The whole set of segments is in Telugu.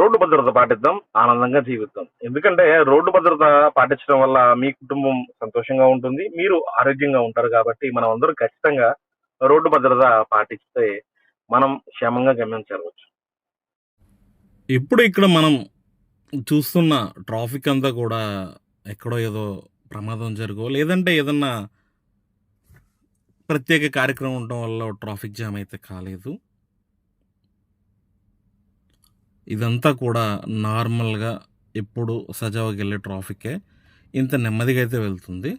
రోడ్డు భద్రత పాటిద్దాం ఆనందంగా జీవిద్దాం. ఎందుకంటే రోడ్డు భద్రత పాటించడం వల్ల మీ కుటుంబం సంతోషంగా ఉంటుంది మీరు ఆరోగ్యంగా ఉంటారు కాబట్టి మనం అందరూ ఖచ్చితంగా రోడ్డు భద్రత పాటిస్తే మనం క్షేమంగా గమ్యం చేరవచ్చు. ఇప్పుడు ఇక్కడ మనం చూస్తున్న ట్రాఫిక్ అంతా కూడా ఎక్కడో ఏదో ప్రమాదం జరుగో లేదంటే ఏదన్నా ప్రత్యేక కార్యక్రమం ఉండటం వల్ల ట్రాఫిక్ జామ్ అయితే కాలేదు. ఇదంతా కూడా నార్మల్గా ఎప్పుడు సజావుకి వెళ్ళే ట్రాఫికే ఇంత నెమ్మదిగా అయితే వెళ్తుంది.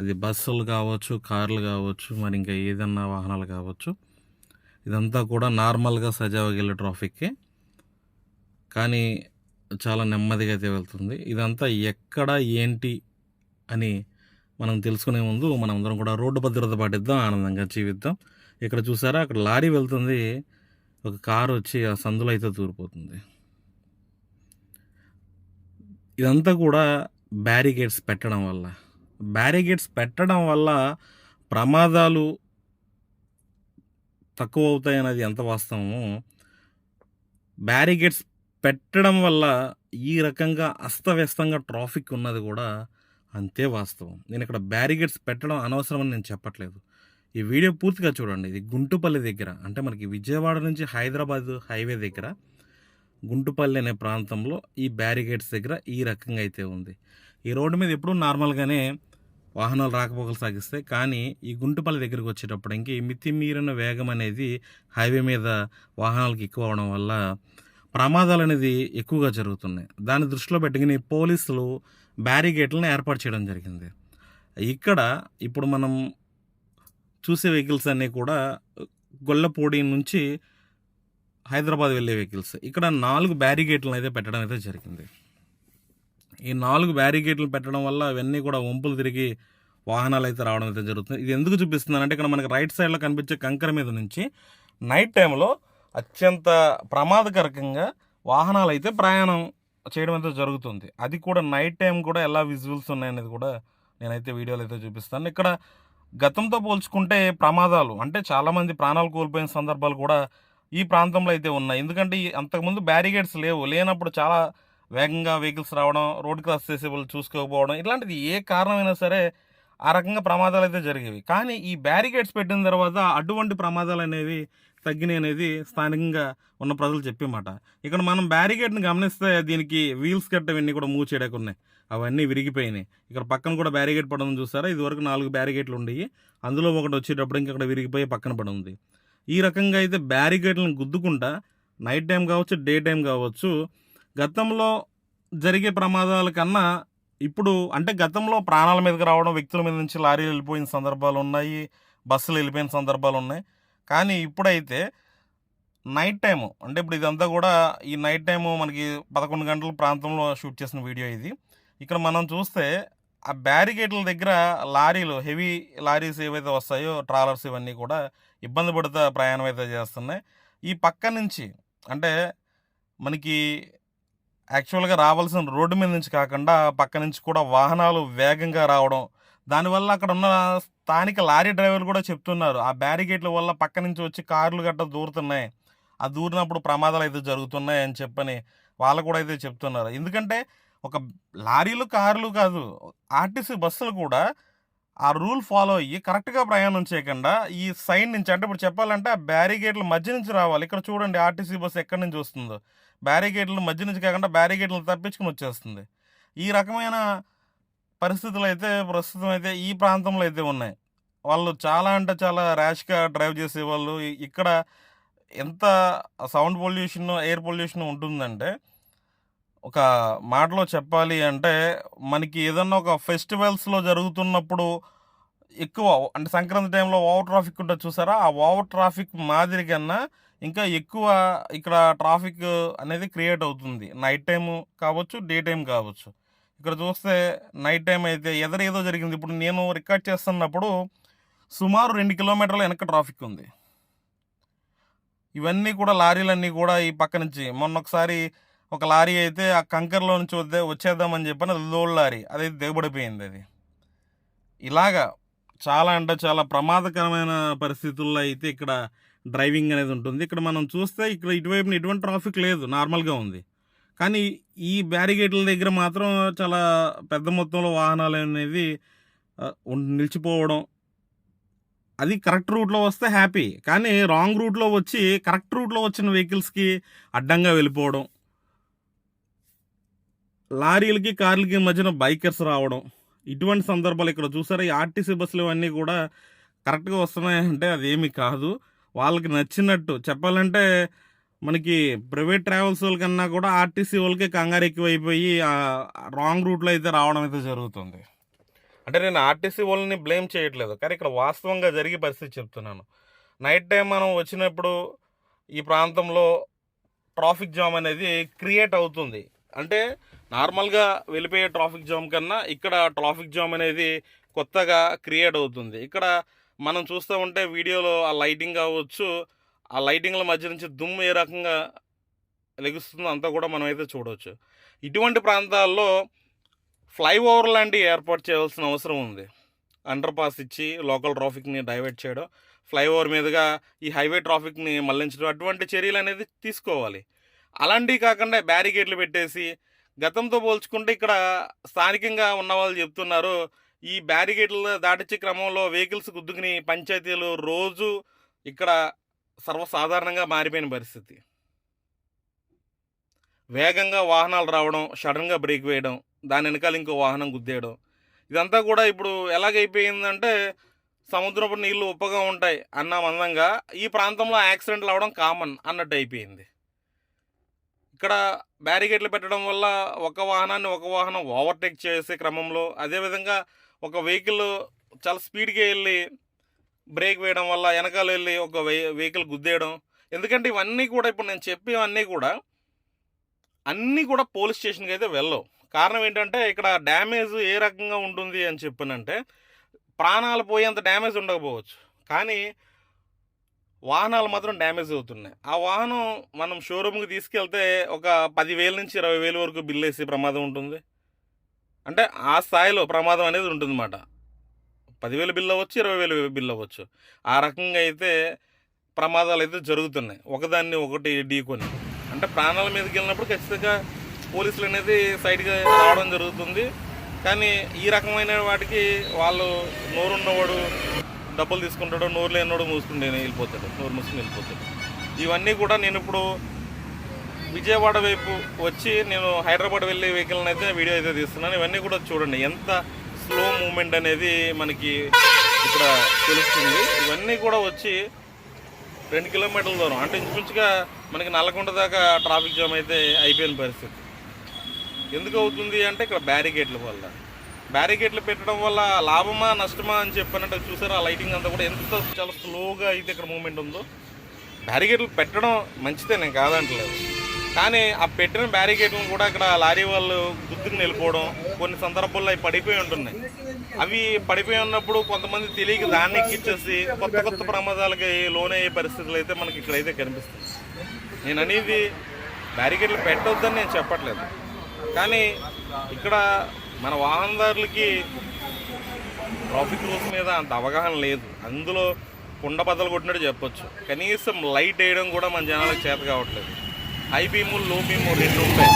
అది బస్సులు కావచ్చు కార్లు కావచ్చు మరి ఇంకా ఏదన్నా వాహనాలు కావచ్చు. ఇదంతా కూడా నార్మల్గా సజావుకి వెళ్ళే ట్రాఫిక్కే. కానీ చాలా నెమ్మదిగా అయితే వెళ్తుంది. ఇదంతా ఎక్కడ ఏంటి అని మనం తెలుసుకునే ముందు మనం అందరం కూడా రోడ్డు భద్రత పాటిద్దాం ఆనందంగా జీవిద్దాం. ఇక్కడ చూసారా? అక్కడ లారీ వెళ్తుంది. ఒక కారు వచ్చి ఆ సందులో అయితే తూరిపోతుంది. ఇదంతా కూడా బ్యారికేడ్స్ పెట్టడం వల్ల. బ్యారికేడ్స్ పెట్టడం వల్ల ప్రమాదాలు తక్కువ అవుతాయి అనేది ఎంత వాస్తవమో బ్యారికేడ్స్ పెట్టడం వల్ల ఈ రకంగా అస్తవ్యస్తంగా ట్రాఫిక్ ఉన్నది కూడా అంతే వాస్తవం. నేను ఇక్కడ బ్యారికేడ్స్ పెట్టడం అనవసరమని నేను చెప్పట్లేదు. ఈ వీడియో పూర్తిగా చూడండి. ఇది గుంటుపల్లి దగ్గర. అంటే మనకి విజయవాడ నుంచి హైదరాబాద్ హైవే దగ్గర. గుంటుపల్లి అనే ప్రాంతంలో ఈ బ్యారికేడ్స్ దగ్గర ఈ రకంగా అయితే ఉంది. ఈ రోడ్డు మీద ఎప్పుడూ నార్మల్గానే వాహనాలు రాకపోకలు సాగిస్తాయి కానీ ఈ గుంటుపల్లి దగ్గరికి వచ్చేటప్పటికి మితిమీరిన వేగం అనేది హైవే మీద వాహనాలకు ఎక్కువ అవడం వల్ల ప్రమాదాలు అనేది ఎక్కువగా జరుగుతున్నాయి. దాన్ని దృష్టిలో పెట్టుకుని పోలీసులు బ్యారిగేట్లను ఏర్పాటు చేయడం జరిగింది. ఇక్కడ ఇప్పుడు మనం చూసే వెహికల్స్ అన్నీ కూడా గొల్లపూడి నుంచి హైదరాబాద్ వెళ్ళే వెహికల్స్. ఇక్కడ నాలుగు బ్యారిగేట్లను అయితే పెట్టడం అయితే జరిగింది. ఈ నాలుగు బ్యారిగేట్లు పెట్టడం వల్ల అవన్నీ కూడా వంపులు తిరిగి వాహనాలు అయితే రావడం అయితే జరుగుతుంది. ఇది ఎందుకు చూపిస్తున్నానంటే ఇక్కడ మనకి రైట్ సైడ్లో కనిపించే కంకర మీద నుంచి నైట్ టైంలో అత్యంత ప్రమాదకరకంగా వాహనాలు అయితే ప్రయాణం చేయడం అయితే జరుగుతుంది. అది కూడా నైట్ టైం కూడా ఎలా విజువల్స్ ఉన్నాయనేది కూడా నేనైతే వీడియోలు అయితే చూపిస్తాను. ఇక్కడ గతంతో పోల్చుకుంటే ప్రమాదాలు అంటే చాలామంది ప్రాణాలు కోల్పోయిన సందర్భాలు కూడా ఈ ప్రాంతంలో అయితే ఉన్నాయి. ఎందుకంటే అంతకుముందు బ్యారిగేడ్స్ లేవు. లేనప్పుడు చాలా వేగంగా వెహికల్స్ రావడం రోడ్ క్రాస్ చేసే వాళ్ళు చూసుకోకపోవడం ఇట్లాంటిది ఏ కారణమైనా సరే ఆ రకంగా ప్రమాదాలు అయితే జరిగేవి. కానీ ఈ బ్యారిగేడ్స్ పెట్టిన తర్వాత అటువంటి ప్రమాదాలు అనేవి తగ్గినాయి అనేది స్థానికంగా ఉన్న ప్రజలు చెప్పేమాట. ఇక్కడ మనం బ్యారిగేడ్ని గమనిస్తే దీనికి వీల్స్ కట్టవన్నీ కూడా మూవ్ చేయడానికి ఉన్నాయి. అవన్నీ విరిగిపోయినాయి. ఇక్కడ పక్కన కూడా బ్యారిగేట్ పడడం చూసారా? ఇది వరకు నాలుగు బ్యారిగేట్లు ఉండేవి. అందులో ఒకటి వచ్చేటప్పుడు ఇంకక్కడ విరిగిపోయి పక్కన పడుంది ఈ రకంగా అయితే బ్యారిగేట్లను గుద్దుకుంటా నైట్ టైం కావచ్చు డే టైం కావచ్చు గతంలో జరిగే ప్రమాదాల కన్నా ఇప్పుడు అంటే గతంలో ప్రాణాల మీదకి రావడం వ్యక్తుల మీద నుంచి లారీలు వెళ్ళిపోయిన సందర్భాలు ఉన్నాయి బస్సులు వెళ్ళిపోయిన సందర్భాలు ఉన్నాయి. కానీ ఇప్పుడైతే నైట్ టైము అంటే ఇప్పుడు ఇదంతా కూడా ఈ నైట్ టైము మనకి పదకొండు గంటల ప్రాంతంలో షూట్ చేసిన వీడియో ఇది. ఇక్కడ మనం చూస్తే ఆ బ్యారికేడ్ల దగ్గర లారీలు హెవీ లారీస్ ఏవైతే వస్తాయో ట్రాలర్స్ ఇవన్నీ కూడా ఇబ్బంది పడుతూ ప్రయాణం అయితే చేస్తున్నాయి. ఈ పక్క నుంచి అంటే మనకి యాక్చువల్గా రావాల్సిన రోడ్డు మీద నుంచి కాకుండా పక్క నుంచి కూడా వాహనాలు వేగంగా రావడం దానివల్ల అక్కడ ఉన్న స్థానిక లారీ డ్రైవర్లు కూడా చెప్తున్నారు. ఆ బ్యారికేడ్ల వల్ల పక్క నుంచి వచ్చి కార్లు గట్ట దూరుతున్నాయి. ఆ దూరినప్పుడు ప్రమాదాలు అయితే జరుగుతున్నాయి అని చెప్పని వాళ్ళు కూడా అయితే చెప్తున్నారు. ఎందుకంటే ఒక లారీలు కార్లు కాదు ఆర్టీసీ బస్సులు కూడా ఆ రూల్ ఫాలో అయ్యి కరెక్ట్గా ప్రయాణం చేయకుండా ఈ సైడ్ నుంచి అంటే ఇప్పుడు చెప్పాలంటే ఆ బ్యారిగేట్ల మధ్య నుంచి రావాలి. ఇక్కడ చూడండి ఆర్టీసీ బస్సు ఎక్కడి నుంచి వస్తుందో. బ్యారిగేట్ల మధ్య నుంచి కాకుండా బ్యారిగేట్లను తప్పించుకుని వచ్చేస్తుంది. ఈ రకమైన పరిస్థితులు అయితే ప్రస్తుతం అయితే ఈ ప్రాంతంలో అయితే ఉన్నాయి. వాళ్ళు చాలా అంటే చాలా ర్యాష్గా డ్రైవ్ చేసేవాళ్ళు. ఇక్కడ ఎంత సౌండ్ పొల్యూషన్ ఎయిర్ పొల్యూషన్ ఉంటుందంటే ఒక మాటలో చెప్పాలి అంటే మనకి ఏదన్నా ఒక ఫెస్టివల్స్లో జరుగుతున్నప్పుడు ఎక్కువ అంటే సంక్రాంతి టైంలో ఓవర్ ట్రాఫిక్ ఉంటుంది చూసారా? ఆ ఓవర్ ట్రాఫిక్ మాదిరి కన్నా ఇంకా ఎక్కువ ఇక్కడ ట్రాఫిక్ అనేది క్రియేట్ అవుతుంది. నైట్ టైం కావచ్చు డే టైం కావచ్చు. ఇక్కడ చూస్తే నైట్ టైం అయితే ఎదరేదో జరిగింది. ఇప్పుడు నేను రికార్డ్ చేస్తున్నప్పుడు సుమారు రెండు కిలోమీటర్ల వెనక ట్రాఫిక్ ఉంది. ఇవన్నీ కూడా లారీలన్నీ కూడా ఈ పక్క నుంచి మొన్న ఒకసారి ఒక లారీ అయితే ఆ కంకర్లో నుంచి వద్దే వచ్చేద్దామని చెప్పని అది లోడ్ లారీ. అదైతే దిగబడిపోయింది అది. ఇలాగా చాలా అంటే చాలా ప్రమాదకరమైన పరిస్థితుల్లో అయితే ఇక్కడ డ్రైవింగ్ అనేది ఉంటుంది. ఇక్కడ మనం చూస్తే ఇక్కడ ఇటువైపున ఎటువంటి ట్రాఫిక్ లేదు నార్మల్గా ఉంది. కానీ ఈ బ్యారిగేట్ల దగ్గర మాత్రం చాలా పెద్ద మొత్తంలో వాహనాలు అనేది నిలిచిపోవడం అది కరెక్ట్ రూట్లో వస్తే హ్యాపీ. కానీ రాంగ్ రూట్లో వచ్చి కరెక్ట్ రూట్లో వచ్చిన వెహికల్స్కి అడ్డంగా వెళ్ళిపోవడం లారీలకి కార్లకి మధ్యన బైకర్స్ రావడం. ఇటువంటి సందర్భాలు ఇక్కడ చూసారా? ఈ ఆర్టీసీ బస్సులు ఇవన్నీ కూడా కరెక్ట్గా వస్తున్నాయంటే అదేమి కాదు. వాళ్ళకి నచ్చినట్టు చెప్పాలంటే మనకి ప్రైవేట్ ట్రావెల్స్ వాళ్ళకన్నా కూడా ఆర్టీసీ వాళ్ళకే కంగారు ఎక్కువైపోయి రాంగ్ రూట్లో అయితే రావడం అయితే జరుగుతుంది. అంటే నేను ఆర్టీసీ వాళ్ళని బ్లేమ్ చేయట్లేదు. కానీ ఇక్కడ వాస్తవంగా జరిగే పరిస్థితి చెప్తున్నాను. నైట్ టైం మనం వచ్చినప్పుడు ఈ ప్రాంతంలో ట్రాఫిక్ జామ్ అనేది క్రియేట్ అవుతుంది. అంటే నార్మల్గా వెళ్ళిపోయే ట్రాఫిక్ జామ్ కన్నా ఇక్కడ ట్రాఫిక్ జామ్ అనేది కొత్తగా క్రియేట్ అవుతుంది. ఇక్కడ మనం చూస్తూ ఉంటే వీడియోలో ఆ లైటింగ్ కావచ్చు ఆ లైటింగ్ల మధ్య నుంచి దుమ్ము ఏ రకంగా లెగుస్తుందో అంతా కూడా మనం అయితే చూడవచ్చు ఇటువంటి ప్రాంతాల్లో ఫ్లైఓవర్ లాంటివి ఏర్పాటు చేయాల్సిన అవసరం ఉంది. అండర్ పాస్ ఇచ్చి లోకల్ ట్రాఫిక్ని డైవర్ట్ చేయడం ఫ్లైఓవర్ మీదుగా ఈ హైవే ట్రాఫిక్ని మళ్ళించడం అటువంటి చర్యలు అనేది తీసుకోవాలి. అలాంటివి కాకుండా బ్యారికేడ్లు పెట్టేసి గతంతో పోల్చుకుంటే ఇక్కడ స్థానికంగా ఉన్న వాళ్ళు చెప్తున్నారు ఈ బ్యారికేడ్లు దాటించే క్రమంలో వెహికల్స్ గుద్దుకుని పంచాయతీలు రోజు ఇక్కడ సర్వసాధారణంగా మారిపోయిన పరిస్థితి. వేగంగా వాహనాలు రావడం సడన్గా బ్రేక్ వేయడం దాని వెనకాల ఇంకో వాహనం గుద్దేయడం ఇదంతా కూడా ఇప్పుడు ఎలాగైపోయిందంటే సముద్రపు నీళ్ళు ఉప్పగా ఉంటాయి అన్న మందంగా ఈ ప్రాంతంలో యాక్సిడెంట్లు అవడం కామన్ అన్నట్టు అయిపోయింది. ఇక్కడ బ్యారికేడ్లు పెట్టడం వల్ల ఒక వాహనాన్ని ఒక వాహనం ఓవర్టేక్ చేసే క్రమంలో అదేవిధంగా ఒక వెహికల్ చాలా స్పీడ్గా వెళ్ళి బ్రేక్ వేయడం వల్ల వెనకాల వెళ్ళి ఒక వెహికల్ గుద్దేయడం. ఎందుకంటే ఇవన్నీ కూడా ఇప్పుడు నేను చెప్పేవన్నీ కూడా అన్నీ కూడా పోలీస్ స్టేషన్కి అయితే వెళ్ళవు. కారణం ఏంటంటే ఇక్కడ డ్యామేజ్ ఏ రకంగా ఉంటుంది అని చెప్పానంటే ప్రాణాలు పోయేంత డ్యామేజ్ ఉండకపోవచ్చు. కానీ వాహనాలు మాత్రం డ్యామేజ్ అవుతున్నాయి. ఆ వాహనం మనం షోరూమ్కి తీసుకెళ్తే ఒక పదివేల నుంచి ఇరవై వేల వరకు బిల్ వేసే ప్రమాదం ఉంటుంది. అంటే ఆ స్థాయిలో ప్రమాదం అనేది ఉంటుందన్నమాట. పదివేల బిల్ అవ్వచ్చు ఇరవై వేల బిల్ అవ్వచ్చు. ఆ రకంగా అయితే ప్రమాదాలు అయితే జరుగుతున్నాయి. ఒకదాన్ని ఒకటి ఢీకొని. అంటే ప్రాణాల మీదకి వెళ్ళినప్పుడు ఖచ్చితంగా పోలీసులు అనేది సైడ్గా రావడం జరుగుతుంది. కానీ ఈ రకమైన వాటికి వాళ్ళు నోరున్నవాడు డబ్బులు తీసుకుంటాడు నోరు లేనోడు మూసుకుంటే వెళ్ళిపోతాడు నోరు మూసుకుని వెళ్ళిపోతాడు. ఇవన్నీ కూడా నేను ఇప్పుడు విజయవాడ వైపు వచ్చి నేను హైదరాబాద్ వెళ్ళే వెహికల్ని అయితే వీడియో అయితే తీస్తున్నాను. ఇవన్నీ కూడా చూడండి ఎంత స్లో మూమెంట్ అనేది మనకి ఇక్కడ తెలుస్తుంది. ఇవన్నీ కూడా వచ్చి రెండు కిలోమీటర్ల దూరం అంటే ఇంచుమించుగా మనకి నల్లకొండ దాకా ట్రాఫిక్ జామ్ అయితే అయిపోయిన పరిస్థితి. ఎందుకు అవుతుంది అంటే ఇక్కడ బ్యారికేడ్ల వల్ల. బ్యారికేడ్లు పెట్టడం వల్ల లాభమా నష్టమా అని చెప్పినట్టు చూసారు ఆ లైటింగ్ అంతా కూడా ఎంత చాలా స్లోగా అయితే ఇక్కడ మూమెంట్ ఉందో. బ్యారికేడ్లు పెట్టడం మంచిదే నేను కాదంటలేదు. కానీ ఆ పెట్టిన బ్యారికేడ్లను కూడా ఇక్కడ లారీ వాళ్ళు గుర్తుకు నిలిపోవడం కొన్ని సందర్భాల్లో అవి పడిపోయి ఉంటున్నాయి. అవి పడిపోయి ఉన్నప్పుడు కొంతమంది తెలియక దాన్ని ఎక్కిచ్చేసి కొత్త కొత్త ప్రమాదాలకి లోనయ్యే పరిస్థితులు అయితే మనకి ఇక్కడైతే కనిపిస్తుంది నేను అనేది బ్యారికేడ్లు పెట్టొద్దని నేను చెప్పట్లేదు. కానీ ఇక్కడ మన వాహనదారులకి ట్రాఫిక్ రూల్స్ మీద అంత అవగాహన లేదు. అందులో కుండ బద్దలు కొట్టినట్టు చెప్పొచ్చు. కనీసం లైట్ వేయడం కూడా మన జనాలకు చేత కావట్లేదు. హై బీము లో బీము రెండు ఉంటాయి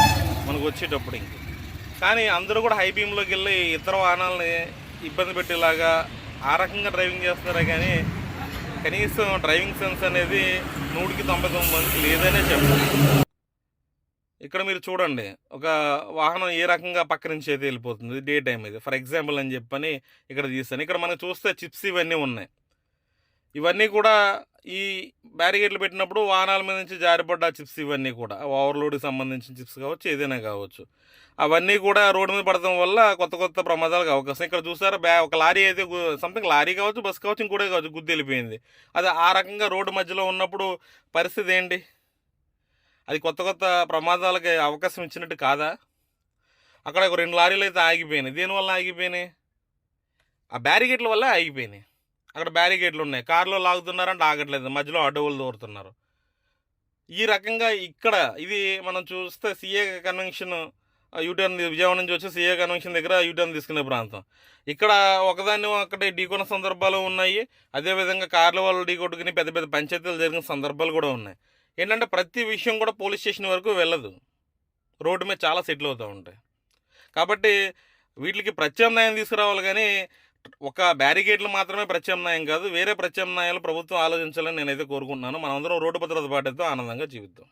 మనకు వచ్చేటప్పుడు ఇంక. కానీ అందరూ కూడా హై బీమ్లోకి వెళ్ళి ఇతర వాహనాలని ఇబ్బంది పెట్టేలాగా ఆ రకంగా డ్రైవింగ్ చేస్తున్నారే కానీ కనీసం డ్రైవింగ్ సెన్స్ అనేది నూటికి తొంభై తొమ్మిది మందికి లేదనే చెప్పాలి. ఇక్కడ మీరు చూడండి. ఒక వాహనం ఏ రకంగా పక్క నుంచి అయితే వెళ్ళిపోతుంది. డే టైం ఇది. ఫర్ ఎగ్జాంపుల్ అని చెప్పని ఇక్కడ తీస్తాను. ఇక్కడ మనం చూస్తే చిప్స్ ఇవన్నీ ఉన్నాయి. ఇవన్నీ కూడా ఈ బ్యారిగేట్లు పెట్టినప్పుడు వాహనాల మీద నుంచి జారిపడ్డ చిప్స్ ఇవన్నీ కూడా. ఓవర్లోడ్కి సంబంధించిన చిప్స్ కావచ్చు ఏదైనా కావచ్చు. అవన్నీ కూడా రోడ్డు మీద పడటం వల్ల కొత్త కొత్త ప్రమాదాలకు అవకాశం. ఇక్కడ చూసారా? బ్యా ఒక లారీ అయితే సంథింగ్ లారీ కావచ్చు బస్ కావచ్చు ఇంకోటే కావచ్చు గుద్ది వెళ్ళిపోయింది. అది ఆ రకంగా రోడ్డు మధ్యలో ఉన్నప్పుడు పరిస్థితి ఏంటి? అది కొత్త కొత్త ప్రమాదాలకి అవకాశం ఇచ్చినట్టు కాదా? అక్కడ ఒక రెండు లారీలు అయితే ఆగిపోయినాయి. దేనివల్ల ఆగిపోయినాయి? ఆ బ్యారిగేట్ల వల్ల ఆగిపోయినాయి. అక్కడ బ్యారిగేట్లు ఉన్నాయి. కారులో లాగుతున్నారంటే ఆగట్లేదు. మధ్యలో అడవులు దూరుతున్నారు. ఈ రకంగా ఇక్కడ ఇది మనం చూస్తే సిఏ కన్వెన్షన్ యూటర్న్ విజయవాడ నుంచి వచ్చి సీఏ కన్వెన్షన్ దగ్గర యూటర్న్ తీసుకునే ప్రాంతం. ఇక్కడ ఒకదాన్ని ఒకటి ఢీకొన్న సందర్భాలు ఉన్నాయి. అదేవిధంగా కార్ల వాళ్ళు ఢీకొట్టుకుని పెద్ద పెద్ద పంచాయతీలు జరిగిన సందర్భాలు కూడా ఉన్నాయి. ఏంటంటే ప్రతి విషయం కూడా పోలీస్ స్టేషన్ వరకు వెళ్ళదు. రోడ్డు మీద చాలా సెటిల్ అవుతూ ఉంటాయి. కాబట్టి వీటికి ప్రత్యామ్నాయం తీసుకురావాలి కానీ ఒక బ్యారికేడ్లు మాత్రమే ప్రత్యామ్నాయం కాదు వేరే ప్రత్యామ్నాయాలు ప్రభుత్వం ఆలోచించాలని నేనైతే కోరుకుంటున్నాను. మనందరం రోడ్డు భద్రత పాటిద్దాం ఆనందంగా జీవిద్దాం.